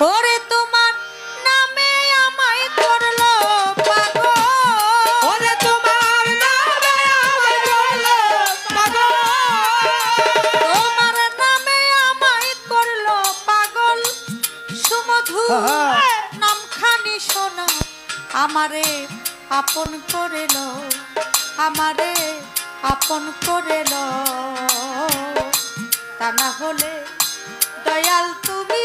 ওরে তোমার নামে আমায় করল পাগল। ওরে তোমার নামে আমায় করল পাগল। তোমার নামে আমায় করল পাগল। সুমধু আহা। নাম খানি শোনো আমারে আপন করেল আমারে আপন করেল। তা না হলে দয়াল তুমি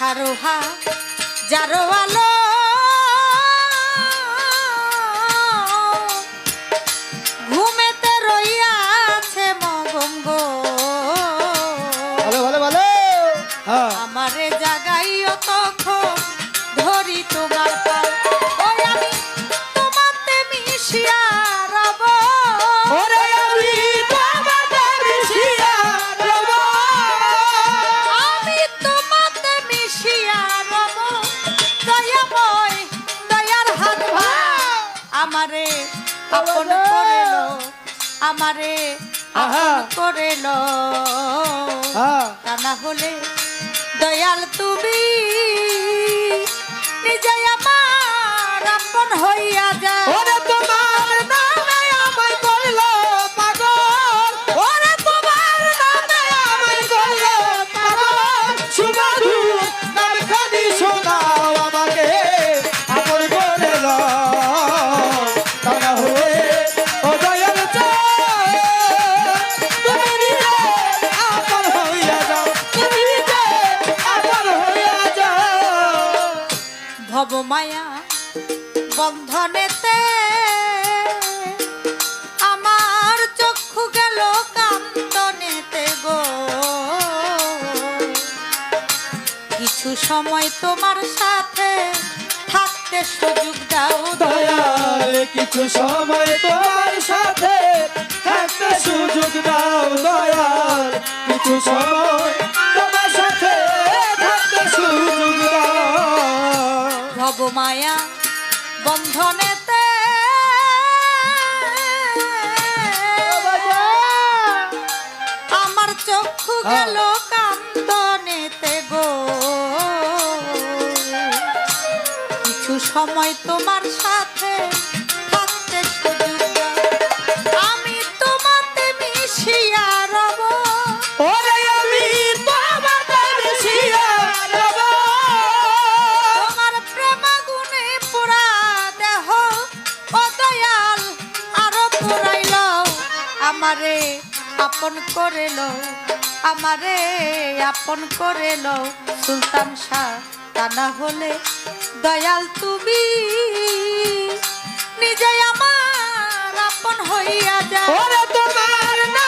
আঠারো হা যারো আলো আমারে। আপন করেল। হ্যাঁ তা না হলে দয়াল তুমি নিজে আমার আপন হইয়া যায় তোমার তোমার বন্ধনেতে আমার চক্ষু গেল কান্তনেতে গো। কিছু সময় তোমার সাথে থাকতে সুযোগ দাও দয়াল কিছু সময় তোমার সাথে থাকতে সুযোগ দাও দয়াল কিছু সময় তোমার সাথে থাকতে সুযোগ দাও। ভব মায়া বন্ধনেতে। আমার চক্ষু গেল কান্দনেতে গো। কিছু সময় তোমার সাথে থাকতে আমি তোমাতে মিশিয়া আমারে আপন করে লো আমারে আপন করে লো সুলতান শাহ তা না হলে, দয়াল তুমি নিজে আমার আপন হইয়া যায় তোমার নামে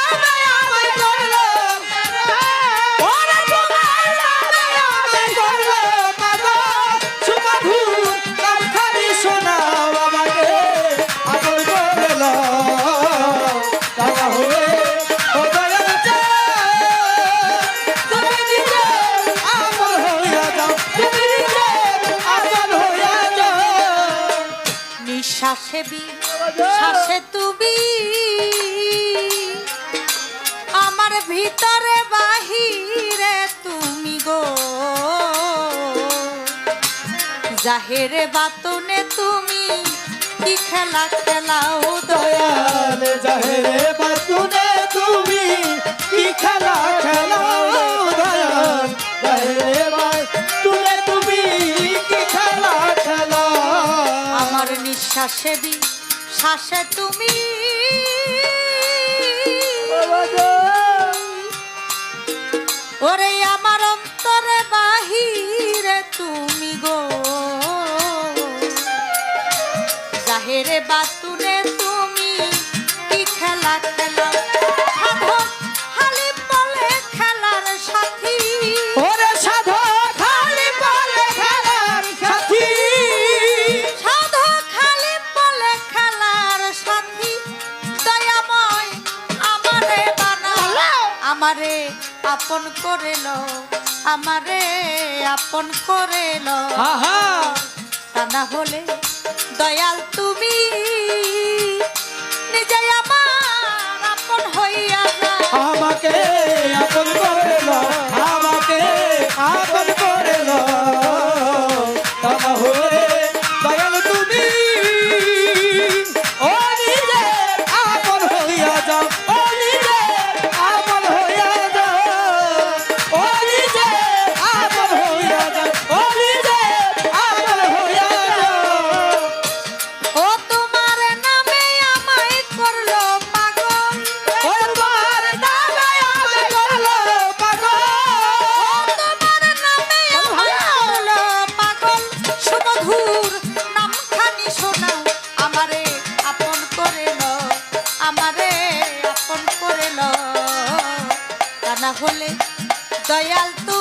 দেবী শাসে তুমি। আমার ভিতরে বাহিরে তুমি গো। জাহেরে বাতনে তুমি কি খেলা খেলাও দয়াল জাহেরে বাতনে তুমি কি খেলা খেলাও দয়াল জাহেরে বাতনে তুমি শ্বাসে দি শ্বাসে তুমি। ওরে আমার অন্তরে বাহিরে তুমি গো। জাহেরে বাত আপন করে লও আমারে আপন করে লও তা না হলে দয়াল তুমি নিজে আমার আপন হইয়া আমাকে আপন করে লও তাহলে দয়াল তো